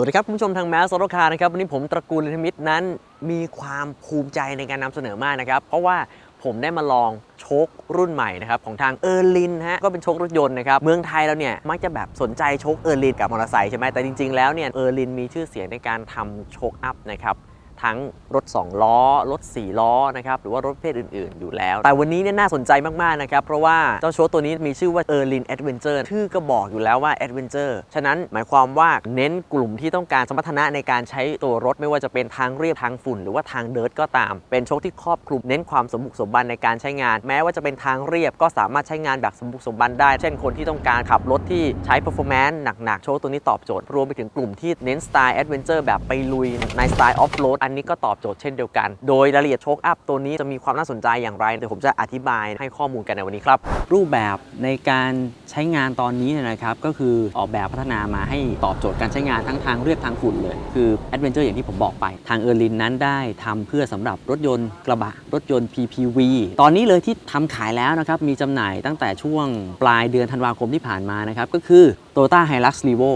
วัสดีครับ คุณผู้ชมทางแมสโซโลคานะครับวันนี้ผมตระกูลลิทมิตรนั้นมีความภูมิใจในการนำเสนอมากนะครับ เพราะว่าผมได้มาลองโชครุ่นใหม่นะครับของทางเออร์ลินฮะก็เป็นโชครถยนต์นะครับเมืองไทยเราเนี่ยมักจะแบบสนใจโชคเออร์ลินกับมอเตอร์ไซค์ใช่ไหมแต่จริงๆแล้วเนี่ยเออร์ลินมีชื่อเสียงในการทำโชคอัพนะครับ ทั้งรถ 2 ล้อ รถ 4 ล้อนะครับหรือว่ารถประเพศอื่น ๆ อยู่แล้ว แต่วันนี้เนี่ยน่าสนใจมาก ๆ นะครับ เพราะว่าเจ้าโชว์ตัวนี้มีชื่อว่า Erlin Adventure ชื่อก็บอกอยู่แล้วว่า Adventure ฉะนั้นหมายความว่าเน้นกลุ่มที่ต้องการสมรรถนะในการใช้ตัวรถไม่ว่าจะเป็นทางเรียบทางฝุ่น หรือว่าทางเดิร์ทก็ตาม เป็นโชคที่ครอบคลุมเน้นความสมบุกสมบันในการใช้งาน แม้ว่าจะเป็นทางเรียบก็สามารถใช้งานแบบสมบุกสมบันได้ เช่นคนที่ต้องการขับรถที่ใช้ performance หนักๆโชว์ตัวนี้ตอบโจทย์รวมไปถึงกลุ่มที่เน้นสไตล์ adventure แบบไปลุยในสไตล์ off road อันนี้ก็ตอบโจทย์เช่นเดียวกัน โดยรายละเอียดโชคอัพตัวนี้จะมีความน่าสนใจอย่างไรเดี๋ยวผมจะอธิบายให้ข้อมูลกันในวันนี้ครับ รูปแบบในการใช้งานตอนนี้เนี่ยนะครับก็คือออกแบบพัฒนามาให้ตอบโจทย์การใช้งานทั้งทางเรียบทางฝุ่นเลย คือ Adventure อย่างที่ผมบอกไป ทางเออร์ลินนั้นได้ทำเพื่อสำหรับรถยนต์กระบะรถยนต์ PPV ตอนนี้เลยที่ทำขายแล้วนะครับมีจำหน่ายตั้งแต่ช่วงปลายเดือนธันวาคมที่ผ่านมานะครับก็คือ Toyota Hilux Revo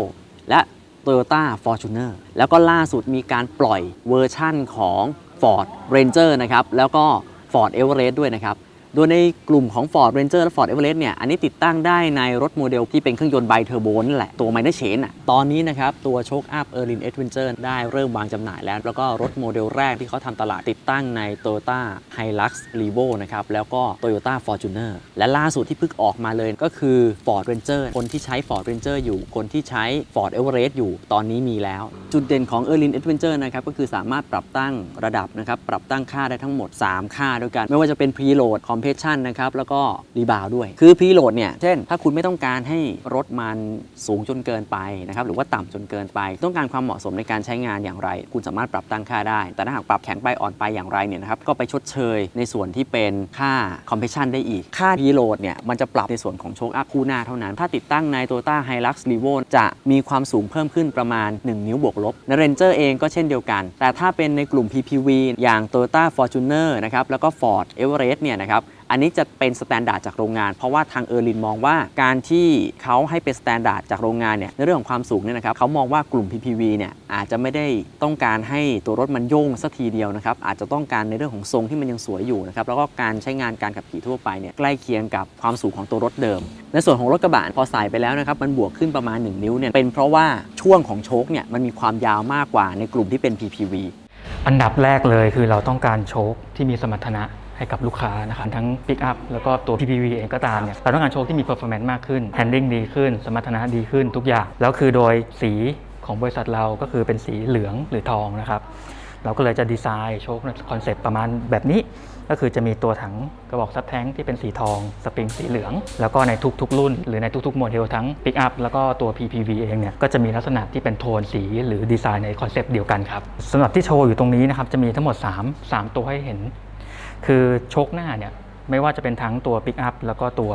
และ Toyota Fortuner แล้วก็ล่าสุดมีการปล่อยเวอร์ชั่นของ Ford Ranger นะครับ แล้วก็ Ford Everest ด้วยนะครับ โดยในกลุ่มของ Ford Ranger และ Ford Everest เนี่ย อันนี้ติดตั้งได้ในรถโมเดลที่เป็นเครื่องยนต์ไบเทอร์โบนแหละ ตัว Minor Chain อะ ตอนนี้นะครับ ตัวโชคอัพ Erlin Adventure ได้เริ่มวางจำหน่ายแล้ว แล้วก็รถโมเดลแรกที่เขาทำตลาดติดตั้งใน Toyota Hilux Revo นะครับ แล้วก็ Toyota Fortuner และล่าสุดที่เพิ่งออกมาเลยก็คือ Ford Ranger คนที่ใช้ Ford Ranger อยู่ คนที่ใช้ Ford Everest อยู่ ตอนนี้มีแล้ว จุดเด่นของ Erlin Adventure นะครับ ก็คือสามารถปรับตั้งระดับนะครับ ปรับตั้งค่าได้ทั้งหมด 3 ค่าด้วยกัน ไม่ว่าจะเป็น preload compression นะครับแล้วก็ rebound ด้วย คือ preload เนี่ยเช่น ถ้าคุณไม่ต้องการให้รถมันสูงจนเกินไปนะครับหรือว่าต่ำจนเกินไป ต้องการความเหมาะสมในการใช้งานอย่างไร คุณสามารถปรับตั้งค่าได้ แต่ถ้าหากปรับแข็งไปอ่อนไปอย่างไรเนี่ยนะครับก็ไปชดเชยในส่วนที่เป็นค่า compression ได้อีก ค่า preload เนี่ยมันจะปรับในส่วนของโชคอัพคู่หน้าเท่านั้น ถ้าติดตั้งใน Toyota Hilux Revo จะมีความสูงเพิ่มขึ้นประมาณ 1 นิ้วบวกลบใน Ranger เองก็เช่นเดียวกัน แต่ถ้าเป็นในกลุ่ม PPV อย่าง Toyota Fortuner นะครับแล้วก็ Ford Everest เนี่ยนะครับ อันนี้จะเป็นสแตนดาร์ดจากโรงงาน เพราะว่าทางเออร์ลินมองว่าการที่เขาให้เป็นสแตนดาร์ดจากโรงงานเนี่ยในเรื่องของความสูงเนี่ยนะครับเขามองว่ากลุ่ม PPV เนี่ยอาจจะไม่ได้ต้องการให้ตัวรถมันโยงสักทีเดียวนะครับอาจจะต้องการในเรื่องของทรงที่มันยังสวยอยู่นะครับแล้วก็การใช้งานการขับขี่ทั่วไปเนี่ยใกล้เคียงกับความสูงของตัวรถเดิม ในส่วนของรถกระบะพอใส่ไปแล้วนะครับมันบวกขึ้นประมาณ 1 นิ้วเนี่ยเป็นเพราะว่าช่วงของโชคเนี่ยมันมีความยาวมากกว่าในกลุ่มที่เป็น PPV อันดับแรกเลยคือเราต้องการโชคที่มีสมรรถนะ ให้กับลูกค้านะครับทั้ง Pick Up แล้วก็ตัว PPV เองก็ตามเนี่ยเราต้องการโชคที่มี performance มากขึ้น handling ดีขึ้น สมรรถนะดีขึ้นทุกอย่าง แล้วคือโดยสีของบริษัทเราก็คือเป็นสีเหลืองหรือทองนะครับเราก็เลยจะดีไซน์โชคคอนเซปต์ประมาณแบบนี้ ก็คือจะมีตัวถังกระบอกซับแท้งที่เป็นสีทอง สปริงสีเหลือง แล้วก็ในทุกๆ รุ่น หรือในทุกๆโมเดลทั้ง Pick Up แล้วก็ตัว PPV เองเนี่ยก็จะมีลักษณะที่เป็นโทนสีหรือดีไซน์ในคอนเซปต์เดียวกันครับสำหรับที่โชว์อยู่ตรงนี้นะครับจะมีทั้งหมด 3 3 ตัวให้เห็น คือโชคหน้าเนี่ยไม่ว่าจะเป็นทั้งตัว Pick Up แล้วก็ตัว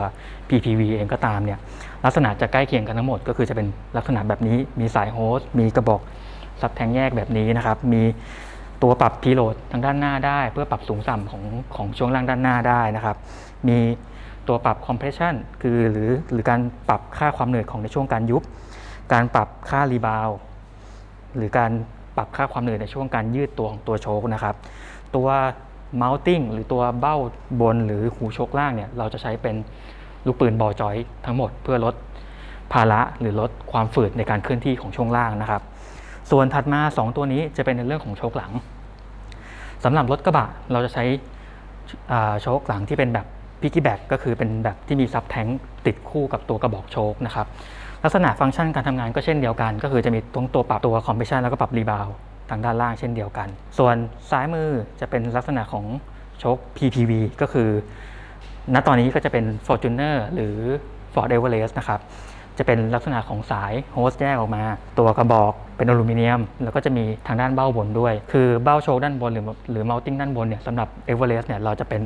PPV เองก็ตามเนี่ยลักษณะจะใกล้เคียงกันทั้งหมด ก็คือจะเป็นลักษณะแบบนี้มีสายโฮสต์มีกระบอกซับแทงแยกแบบนี้นะครับ มีตัวปรับพีโหลดทางด้านหน้าได้ เพื่อปรับสูงต่ำของของช่วงล่างด้านหน้าได้นะครับ มีตัวปรับ compression คือหรือหรือการปรับค่าความเหนื่อยของในช่วงการยุบ การปรับค่ารีบาวหรือการปรับค่าความเหนื่อยในช่วงการยืดตัวของตัวโชคนะครับ ตัว mounting หรือตัวเบ้าบนหรือหูชคล่างเนี่ยเราจะใช้เป็นลูกปืนบอลจอยทั้งหมดเพื่อลดภาระหรือลดความฝืดในการเคลื่อนที่ของช่วงล่างนะครับ ส่วนถัดมา 2 ตัวนี้จะเป็นในเรื่องของโชคหลังสำหรับรถกระบะเราจะใช้โชคหลังที่เป็นแบบพิกกี้แบ็กก็คือเป็นแบบที่มีซับแทงติดคู่กับตัวกระบอกโชคนะครับลักษณะฟังก์ชันการทำงานก็เช่นเดียวกัน ก็คือจะมีตรงตัวปรับตัวคอมเพรสชันแล้วก็ปรับรีบาว ทางด้านล่างเช่นเดียวกัน ส่วนซ้ายมือจะเป็นลักษณะของโชค PPV ก็คือ ณตอนนี้ก็จะเป็น Fortuner หรือ Ford Everest นะครับจะเป็นลักษณะของสายโฮสต์แยกออกมา ตัวกระบอกเป็นอลูมิเนียม แล้วก็จะมีทางด้านเบ้าบนด้วย คือเบ้าโชว์ด้านบนหรือหรือ mounting ด้านบนเนี่ยสำหรับ Everest เนี่ยเราจะเป็น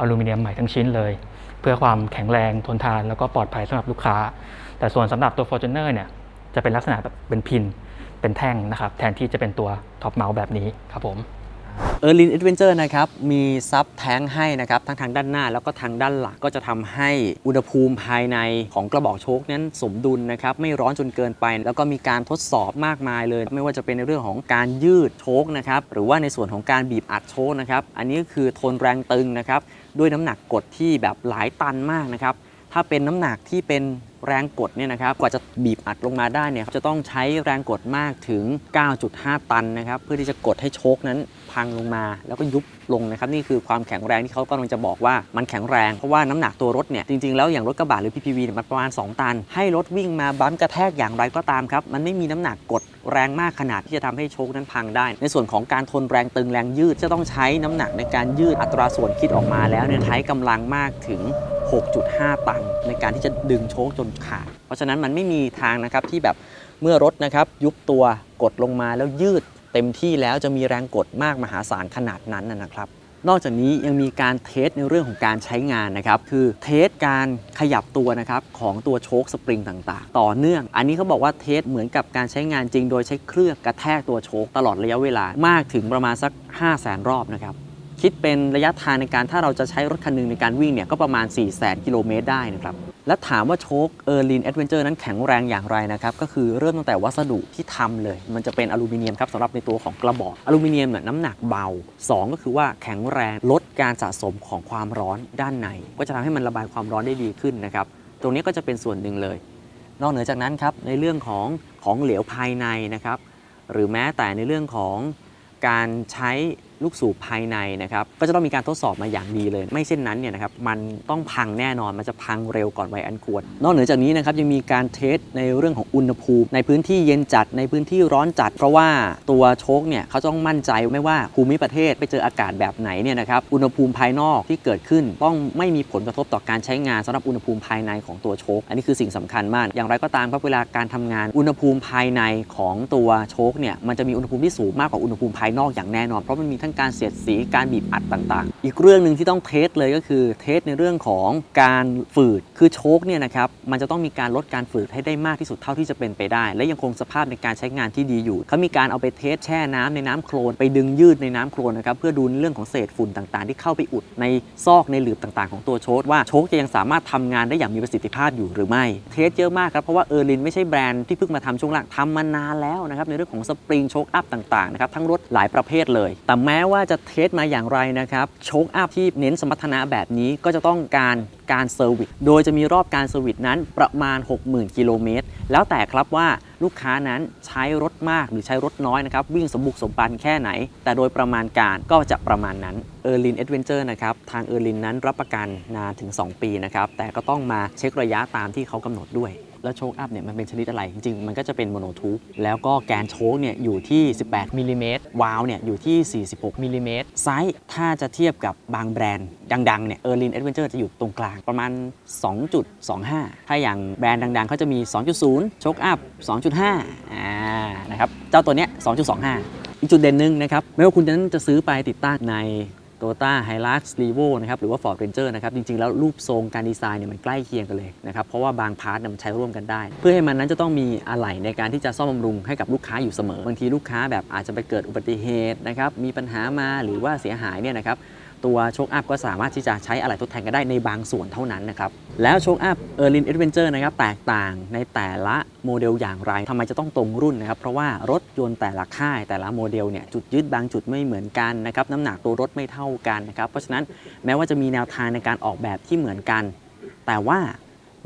อลูมิเนียมใหม่ทั้งชิ้นเลย เพื่อความแข็งแรงทนทานแล้วก็ปลอดภัยสำหรับลูกค้า แต่ส่วนสำหรับตัว Fortuner เนี่ยจะเป็นลักษณะแบบเป็นพิน เป็นแท่งนะครับ แทนที่จะเป็นตัวท็อปเมาส์แบบนี้ครับผมเออร์ลิน a อ v เวนเจอร์นะครับ มีซับแท้งให้นะครับ ทั้งทางด้านหน้าแล้วก็ทางด้านหลังก็จะทำให้อุณหภูมิภายในของกระบอกโชคนั้นสมดุลนะครับ ไม่ร้อนจนเกินไป แล้วก็มีการทดสอบมากมายเลย ไม่ว่าจะเป็นในเรื่องของการยืดโชคนะครับ หรือว่าในส่วนของการบีบอัดโชคนะครับ อันนี้ก็คือทนแรงตึงนะครับ ด้วยน้ำหนักกดที่แบบหลายตันมากนะครับ ถ้าเป็นน้ำหนักที่เป็น แรงกดเนี่ยนะครับกว่าจะบีบอัดลงมาได้เนี่ยจะต้องใช้แรงกดมากถึง 9.5 ตันนะครับเพื่อที่จะกดให้โชคนั้นพังลงมา แล้วก็ยุบลงนะครับนี่คือความแข็งแรงที่เขากำลังจะบอกว่ามันแข็งแรงเพราะว่าน้ำหนักตัวรถเนี่ยจริงๆแล้วอย่างรถกระบะหรือ PPV เนี่ยมันประมาณ 2 ตัน ให้รถวิ่งมาบัมกระแทกอย่างไรก็ตามครับมันไม่มีน้ำหนักกดแรงมากขนาดที่จะทำให้โชคนั้นพังได้ ในส่วนของการทนแรงตึงแรงยืดจะต้องใช้น้ำหนักในการยืดอัตราส่วนคิดออกมาแล้วเนี่ยใช้กำลังมากถึง 6.5 ตัน ในการที่จะดึงโชคจนขาด เพราะฉะนั้นมันไม่มีทางนะครับที่แบบเมื่อรถนะครับยุบตัวกดลงมาแล้วยืดเต็มที่แล้วจะมีแรงกดมากมหาศาลขนาดนั้นนะครับ นอกจากนี้ยังมีการเทสในเรื่องของการใช้งานนะครับ คือเทสการขยับตัวนะครับของตัวโชคสปริงต่างๆ ต่อเนื่อง อันนี้เขาบอกว่าเทสเหมือนกับการใช้งานจริง โดยใช้เครื่องกระแทกตัวโชคตลอดระยะเวลามากถึงประมาณสัก 5 0 0 0 0 0 รอบนะครับ คิดเป็นระยะทางในการถ้าเราจะใช้รถคันหนึงในการวิ่งเนี่ยก็ประมาณ 4 0 0 0 0กิโลเมตรได้นะครับ และถามว่าโชคเออร์ลินแอดเวนเจอร์นั้นแข็งแรงอย่างไรนะครับ ก็คือเริ่มตั้งแต่วัสดุที่ทำเลย มันจะเป็นอลูมิเนียมครับสำหรับในตัวของกระบอกอลูมิเนียมเนี่ยน้ำหนักเบา 2 ก็คือว่าแข็งแรงลดการสะสมของความร้อนด้านใน ก็จะทำให้มันระบายความร้อนได้ดีขึ้นนะครับตรงนี้ก็จะเป็นส่วนหนึ่งเลย นอกเหนือจากนั้นครับในเรื่องของของเหลวภายในนะครับหรือแม้แต่ในเรื่องของการใช้ ลูกสูบภายในนะครับก็จะต้องมีการทดสอบมาอย่างดีเลย ไม่เช่นนั้นเนี่ยนะครับมันต้องพังแน่นอนมันจะพังเร็วก่อนวัยอันควร นอกเหนือจากนี้นะครับยังมีการเทสในเรื่องของอุณหภูมิ ในพื้นที่เย็นจัดในพื้นที่ร้อนจัด เพราะว่าตัวโชคเนี่ยเขาต้องมั่นใจไม่ว่าภูมิประเทศไปเจออากาศแบบไหนเนี่ยนะครับอุณหภูมิภายนอกที่เกิดขึ้น ต้องไม่มีผลกระทบต่อการใช้งานสำหรับอุณหภูมิภายในของตัวโชคอันนี้คือสิ่งสำคัญมาก อย่างไรก็ตามครับเวลาการทำงานอุณหภูมิภายในของตัวโชคเนี่ยมันจะมีอุณหภูมิที่สูงมากกว่าอุณหภูมิภายนอกอย่างแน่นอนเพราะมันมีทั้งการเสียดสีการบีบอัดต่างๆ อีกเรื่องหนึ่งที่ต้องเทสเลยก็คือเทสในเรื่องของการฝืดคือโชคเนี่ยนะครับมันจะต้องมีการลดการฝืดให้ได้มากที่สุดเท่าที่จะเป็นไปได้ และยังคงสภาพในการใช้งานที่ดีอยู่เขามีการเอาไปเทสแช่น้ำในน้ำโคลนไปดึงยืดในน้ำโคลนนะครับเพื่อดูเรื่องของเศษฝุ่นต่างๆ ที่เข้าไปอุดในซอกในหลืบต่างๆ ของตัวโชคว่าโชคจะยังสามารถทำงานได้อย่างมีประสิทธิภาพอยู่หรือไม่ เทสเยอะมากครับเพราะว่าเออร์ลินไม่ใช่แบรนด์ที่เพิ่งมาทำช่วงหลังทำมานานแล้วนะครับในเรื่องของสปริงโชคอัพต่างๆนะครับทั้งรถหลายประเภทเลยแต่แม้ว่าจะเทสมาอย่างไรนะครับโชคอัพที่เน้นสมรรถนะแบบนี้ก็จะต้องการการเซอร์วิสโดยจะมีรอบการเซอร์วิสนั้นประมาณ 60,000 กิโลเมตร แล้วแต่ครับว่าลูกค้านั้นใช้รถมากหรือใช้รถน้อยนะครับ วิ่งสมบุกสมบันแค่ไหน แต่โดยประมาณการก็จะประมาณนั้นเออร์ลินแอดเวนเจอร์นะครับ ทางเออร์ลินนั้นรับประกันนานถึง 2 ปีนะครับ แต่ก็ต้องมาเช็คระยะตามที่เขากำหนดด้วย แล้วโชคอัพเนี่ยมันเป็นชนิดอะไร จริงๆ มันก็จะเป็นโมโนทูบแล้วก็แกนโชคเนี่ยอยู่ที่ 18มิลลิเมตรวาล์วเนี่ยอยู่ที่ 46มิลลิเมตรไซส์ถ้าจะเทียบกับบางแบรนด์ ดังๆเนี่ยเออร์ลินแอดเวนเจอร์จะอยู่ตรงกลางประมาณ 2.25 ถ้าอย่างแบรนด์ดังๆเขาจะมี 2.0โชคอัพ 2.5อ่านะครับเจ้าตัวเนี้ย2.25อีกจุดเด่นหนึ่งนะครับไม่ว่าคุณนั้นจะซื้อไปติดตั้งใน t o y ต้าไฮลักซ์รีโวนะครับหรือว่า Ford Ranger นะครับจริงๆ แล้วรูปทรงการดีไซน์เนี่ยมันใกล้เคียงกันเลยนะครับเพราะว่าบางพาร์ทเนี่ยมันใช้ร่วมกันได้ เพื่อให้มันนั้นจะต้องมีอะไหล่ในการที่จะซ่อมบำรุงให้กับลูกค้าอยู่เสมอบางทีลูกค้าแบบอาจจะไปเกิดอุบัติเหตุนะครับมีปัญหามาหรือว่าเสียหายเนี่ยนะครับ ตัวโชคอัพก็สามารถที่จะใช้อะไรทดแทนกันได้ในบางส่วนเท่านั้นนะครับ แล้วโชคอัพเออร์ลินเอดเวนเจอร์นะครับแตกต่างในแต่ละโมเดลอย่างไรทำไมจะต้องตรงรุ่นนะครับ เพราะว่ารถยนต์แต่ละค่ายแต่ละโมเดลเนี่ยจุดยึดบางจุดไม่เหมือนกันนะครับน้ำหนักตัวรถไม่เท่ากันนะครับเพราะฉะนั้นแม้ว่าจะมีแนวทางในการออกแบบที่เหมือนกัน แต่ว่า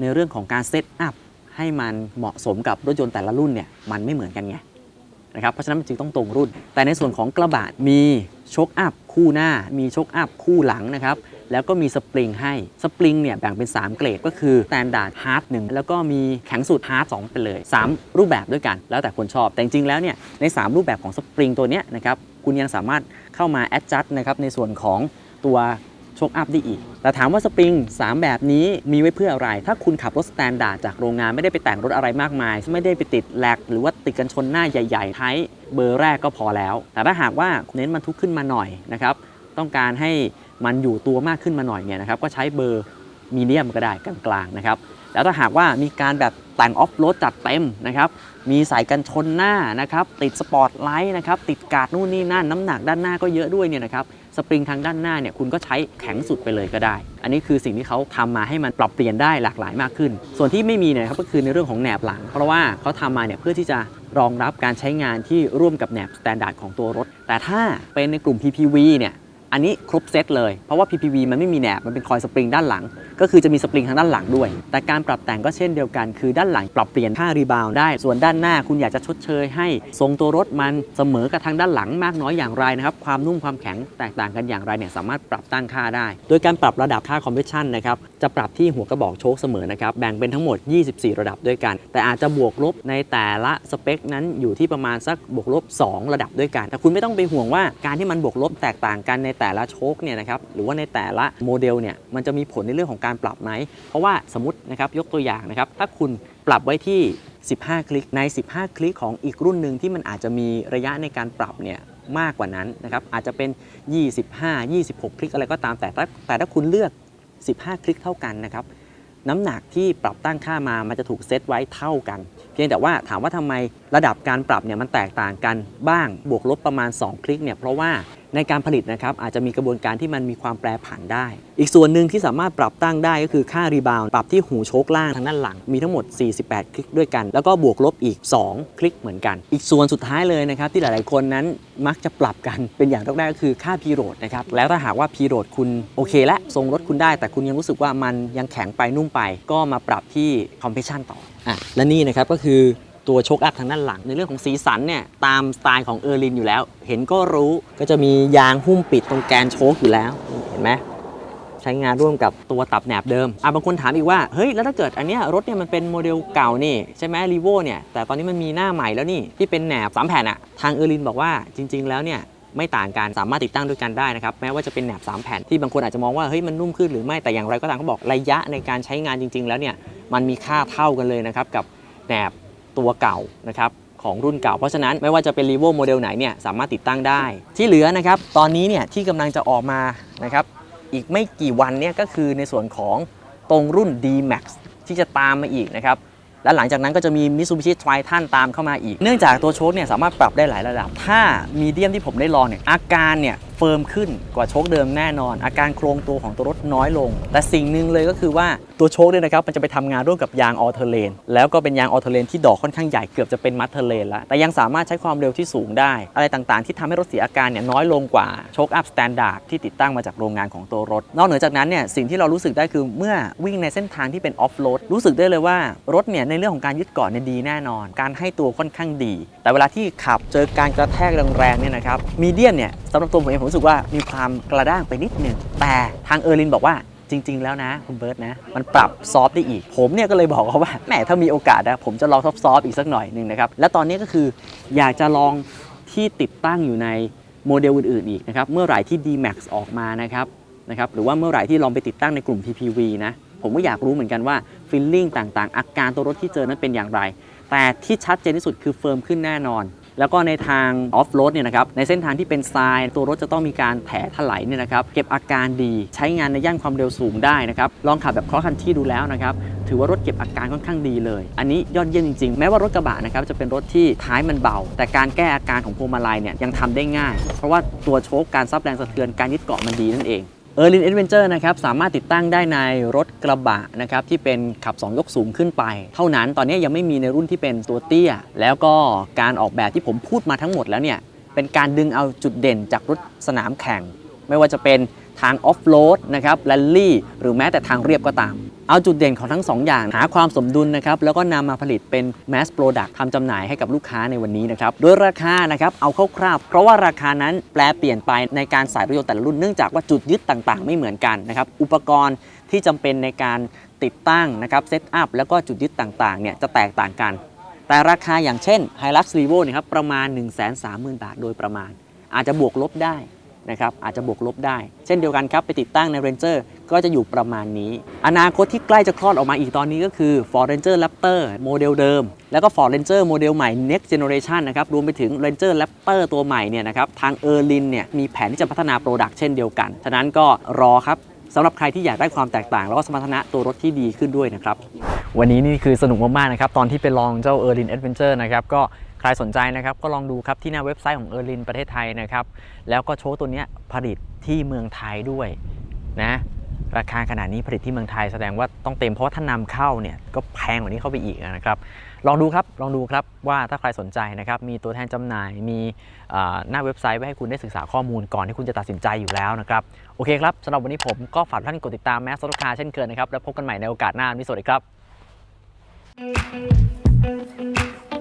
ในเรื่องของการเซตอัพให้มันเหมาะสมกับรถยนต์แต่ละรุ่นเนี่ยมันไม่เหมือนกันไงนะครับเพราะฉะนั้นมันจึงต้องตรงรุ่น แต่ในส่วนของกระบะมีโชคอัพ คู่หน้ามีโชคอัพคู่หลังนะครับแล้วก็มีสปริงให้สปริงเนี่ยแบ่งเป็น 3 เกรดก็คือสแตนดาร์ดฮาร์ดหแล้วก็มีแข็งสุดฮาร์ดสไปเลย 3 รูปแบบด้วยกัน แล้วแต่คนชอบ แต่จริงๆแล้วเนี่ยใน 3 รูปแบบของสปริงตัวเนี้ยนะครับคุณยังสามารถเข้ามาแอดจัดนะครับในส่วนของตัว ชคอัพได้อีก แต่ถามว่าสปริง 3 แบบนี้มีไว้เพื่ออะไร ถ้าคุณขับรถสแตนดาร์ดจากโรงงานไม่ได้ไปแต่งรถอะไรมากมาย ไม่ได้ไปติดแลกหรือว่าติดกันชนหน้าใหญ่ๆใช้เบอร์แรกก็พอแล้ว แต่ถ้าหากว่าเน้นมันทุกขึ้นมาหน่อยนะครับ ต้องการให้มันอยู่ตัวมากขึ้นมาหน่อยเนี่ยนะครับ ก็ใช้เบอร์มีเดียมก็ได้กลางๆนะครับ แล้วถ้าหากว่ามีการแบบแต่งออฟโรดจัดเต็มนะครับ มีสายกันชนหน้านะครับ ติดสปอร์ตไลท์นะครับ ติดกาดนู่นนี่นั่น น้ำหนักด้านหน้าก็เยอะด้วยเนี่ยนะครับ สปริงทางด้านหน้าเนี่ยคุณก็ใช้แข็งสุดไปเลยก็ได้ อันนี้คือสิ่งที่เขาทำมาให้มันปรับเปลี่ยนได้หลากหลายมากขึ้น ส่วนที่ไม่มีเนี่ยครับก็คือในเรื่องของแหนบหลัง เพราะว่าเขาทำมาเนี่ยเพื่อที่จะรองรับการใช้งานที่ร่วมกับแหนบสแตนดาร์ดของตัวรถ แต่ถ้าเป็นในกลุ่ม PPV เนี่ย อันนี้ครบเซตเลย เพราะว่า PPV มันไม่มีแหนบ มันเป็นคอยสปริงด้านหลัง ก็คือจะมีสปริงทางด้านหลังด้วย แต่การปรับแต่งก็เช่นเดียวกัน คือด้านหลังปรับเปลี่ยนค่ารีบาวด์ได้ ส่วนด้านหน้าคุณอยากจะชดเชยให้ทรงตัวรถมันเสมอกับทางด้านหลังมากน้อยอย่างไรนะครับ ความนุ่มความแข็งแตกต่างกันอย่างไรเนี่ยสามารถปรับตั้งค่าได้ โดยการปรับระดับค่าคอมเพรสชันนะครับ จะปรับที่หัวกระบอกโชคเสมอนะครับ แบ่งเป็นทั้งหมด 24 ระดับด้วยกัน แต่อาจจะบวกลบในแต่ละสเปคนั้นอยู่ที่ประมาณสักบวกลบ 2 ระดับด้วยกัน แต่คุณไม่ต้องไปห่วงว่าการที่มันบวกลบแตกต่างกันในแต่ละโชคเนี่ยนะครับหรือว่าในแต่ละโมเดลเนี่ยมันจะมีผลในเรื่องของการปรับไหม เพราะว่าสมมตินะครับยกตัวอย่างนะครับถ้าคุณปรับไว้ที่ 15 คลิกใน 15 คลิกของอีกรุ่นหนึ่งที่มันอาจจะมีระยะในการปรับเนี่ยมากกว่านั้นนะครับอาจจะเป็น 25 26 คลิกอะไรก็ตามแต่แต่ถ้าคุณเลือก 15 คลิกเท่ากันนะครับน้ำหนักที่ปรับตั้งค่ามา มันจะถูกเซตไว้เท่ากัน เพียงแต่ว่าถามว่าทำไมระดับการปรับเนี่ยมันแตกต่างกันบ้าง บวกลบประมาณ 2 คลิกเนี่ยเพราะว่า ในการผลิตนะครับอาจจะมีกระบวนการที่มันมีความแปรผันได้ อีกส่วนหนึ่งที่สามารถปรับตั้งได้ก็คือค่ารีบาวด์ปรับที่หูโชคล่างทางด้านหลังมีทั้งหมด 48 คลิกด้วยกัน แล้วก็บวกลบอีก 2 คลิกเหมือนกัน อีกส่วนสุดท้ายเลยนะครับที่หลาย ๆ คนนั้นมักจะปรับกันเป็นอย่างแรกก็คือค่าพีโรดนะครับแล้วถ้าหากว่าพีโรดคุณโอเคและทรงรถคุณได้ แต่คุณยังรู้สึกว่ามันยังแข็งไปนุ่มไป ก็มาปรับที่คอมเพรสชันต่ออะและนี่นะครับก็คือ ตัวโชคอัพทางด้านหลัง ในเรื่องของสีสันเนี่ยตามสไตล์ของเออร์ลินอยู่แล้ว เห็นก็รู้ก็จะมียางหุ้มปิดตรงแกนโชคอยู่แล้วเห็นไหมใช้งานร่วมกับตัวตับแหนบเดิม อะบางคนถามอีกว่า เฮ้ย แล้วถ้าเกิดอันเนี้ยรถเนี่ยมันเป็นโมเดลเก่านี่ ใช่ไหมรีโวเนี่ย แต่ตอนนี้มันมีหน้าใหม่แล้วนี่ ที่เป็นแหนบสามแผ่นอะทางเออร์ลินบอกว่าจริง ๆ แล้วเนี่ยไม่ต่างกันสามารถติดตั้งด้วยกันได้นะครับแม้ว่าจะเป็นแหนบ3แผ่นที่บางคนอาจจะมองว่าเฮ้ยมันนุ่มขึ้นหรือไม่แต่อย่างไรก็ตามเขาบอกระยะในการใช้งานจริง ๆ แล้วเนี่ยมันมีค่าเท่ากันเลยนะครับกับแหนบ ตัวเก่านะครับของรุ่นเก่า เพราะฉะนั้นไม่ว่าจะเป็น r e v o โมเดลไหนเนี่ยสามารถติดตั้งได้ ที่เหลือนะครับตอนนี้เนี่ยที่กำลังจะออกมานะครับอีกไม่กี่วันเนี่ยก็คือในส่วนของตรงรุ่น D-Max ที่จะตามมาอีกนะครับและหลังจากนั้นก็จะมี Mitsubishi Triton ตามเข้ามาอีก เนื่องจากตัวโชคเนี่ยสามารถปรับได้หลายระดับ ถ้ามีเดียมที่ผมได้ลองเนี่ยอาการเนี่ย ฟิร์มขึ้นกว่าโชคเดิมแน่นอน อาการโครงตัวของตัวรถน้อยลง แต่สิ่งหนึ่งเลยก็คือว่าตัวโชคเนี่ยนะครับมันจะไปทำงานร่วมกับยางออเทเลนแล้วก็เป็นยางออเทเลนที่ดอกค่อนข้างใหญ่เกือบจะเป็นมัทเทเลนแล้วแต่ยังสามารถใช้ความเร็วที่สูงได้ อะไรต่างๆ ที่ทำให้รถเสียอาการเนี่ยน้อยลงกว่าโชคอัพสแตนดาร์ดที่ติดตั้งมาจากโรงงานของตัวรถ นอกเหนือจากนั้นเนี่ยสิ่งที่เรารู้สึกได้คือเมื่อวิ่งในเส้นทางที่เป็นออฟโรดรู้สึกได้เลยว่ารถเนี่ยในเรื่องของการยึดเกาะเนี่ยดีแน่นอน การให้ตัวค่อนข้างดี แต่เวลาที่ขับเจอการกระแทกแรงๆเนี่ยนะครับมีเดียมเนี่ยสำหรับตัวผมเองผมรู้สึกว่ามีความกระด้างไปนิดหนึ่งแต่ทางเออร์ลินบอกว่าจริง ๆ แล้วนะ คุณเบิร์ตนะ มันปรับซอฟต์ได้อีก ผมเนี่ยก็เลยบอกเขาว่าแหมถ้ามีโอกาสนะผมจะลองซอฟซอฟต์อีกสักหน่อยหนึ่งนะครับ และตอนนี้ก็คืออยากจะลองที่ติดตั้งอยู่ในโมเดลอื่น ๆ อีกนะครับ เมื่อไหร่ที่ D-Max ออกมานะครับนะครับหรือว่าเมื่อไหร่ที่ลองไปติดตั้งในกลุ่ม PPV นะผมก็อยากรู้เหมือนกันว่าฟีลลิ่งต่างๆ อาการตัวรถที่เจอนั้นเป็นอย่างไร แต่ที่ชัดเจนที่สุดคือเฟิร์มขึ้นแน่นอน แล้วก็ในทางออฟโรดเนี่ยนะครับในเส้นทางที่เป็นทราย ตัวรถจะต้องมีการแถถลายเนี่ยนะครับเก็บอาการดีใช้งานในย่านความเร็วสูงได้นะครับลองขับแบบคลอสคันที่ดูแล้วนะครับถือว่ารถเก็บอาการค่อนข้างดีเลย อันนี้ยอดเยี่ยมจริงๆ แม้ว่ารถกระบะนะครับจะเป็นรถที่ท้ายมันเบา แต่การแก้อาการของพวงมาลัยเนี่ยยังทำได้ง่าย เพราะว่าตัวโชคการซับแรงสะเทือนการยึดเกาะมันดีนั่นเอง เออร์ลินเอ v เวนเจอร์นะครับสามารถติดตั้งได้ในรถกระบะนะครับที่เป็นขับ 2 ยกสูงขึ้นไป เท่านั้นตอนนี้ยังไม่มีในรุ่นที่เป็นตัวเตี้ย แล้วก็การออกแบบที่ผมพูดมาทั้งหมดแล้วเนี่ยเป็นการดึงเอาจุดเด่นจากรถสนามแข่ง ไม่ว่าจะเป็น ทางออฟโรดนะครับแรลลี่หรือแม้แต่ทางเรียบก็ตาม เอาจุดเด่นของทั้ง 2 อย่าง หาความสมดุลนะครับ แล้วก็นำมาผลิตเป็น mass product ทำจำหน่ายให้กับลูกค้าในวันนี้นะครับ โดยราคานะครับเอาคร่าวๆเพราะว่าราคานั้นแปลเปลี่ยนไปในการใส่รถยนต์แต่ละรุ่นเนื่องจากว่าจุดยึดต่างๆ ไม่เหมือนกันนะครับอุปกรณ์ที่จำเป็นในการติดตั้งนะครับเซตอัพแล้วก็จุดยึดต่างๆเนี่ยจะแตกต่างกัน แต่ราคาอย่างเช่น Hilux Revo นี่ยครับประมาณ 1 3 0 0 0 0 บาทโดยประมาณ อาจจะบวกลบได้ นะครับอาจจะบวกลบได้ เช่นเดียวกันครับ ไปติดตั้งใน Ranger ก็จะอยู่ประมาณนี้ อนาคตที่ใกล้จะคลอดออกมาอีกตอนนี้ก็คือ Ford Ranger Raptor โมเดลเดิม แล้วก็ Ford Ranger โมเดลใหม่ Next Generation นะครับรวมไปถึง Ranger Raptor ตัวใหม่เนี่ยนะครับทาง Erlin เนี่ยมีแผนที่จะพัฒนาโปรดักต์เช่นเดียวกัน ฉะนั้นก็รอครับสำหรับใครที่อยากได้ความแตกต่าง แล้วก็สมรรถนะตัวรถที่ดีขึ้นด้วยนะครับวันนี้นี่คือสนุกมากๆนะครับตอนที่ไปลองเจ้า e r l i n Adventure นะครับก็ ใครสนใจนะครับก็ลองดูครับที่หน้าเว็บไซต์ของ e r l i n ประเทศไทยนะครับแล้วก็โชว์ตัวนี้ผลิตที่เมืองไทยด้วยนะราคาขนาดนี้ผลิตที่เมืองไทยแสดงว่าต้องเต็มเพราะว่าถ้านำเข้าเนี่ยก็แพงกว่านี้เข้าไปอีกนะครับ ลองดูครับลองดูครับว่าถ้าใครสนใจนะครับมีตัวแทนจำหน่ายมีหน้าเว็บไซต์ไว้ให้คุณได้ศึกษาข้อมูลก่อนที่คุณจะตัดสินใจอยู่แล้วนะครับโอเคครับสำหรับวันนี้ผมก็ฝากท่านกดติดตามแมสโซลูคาเช่นเคยนะครับแล้วพบกันใหม่ในโอกาสหน้าวันนี้สวัสดีครับ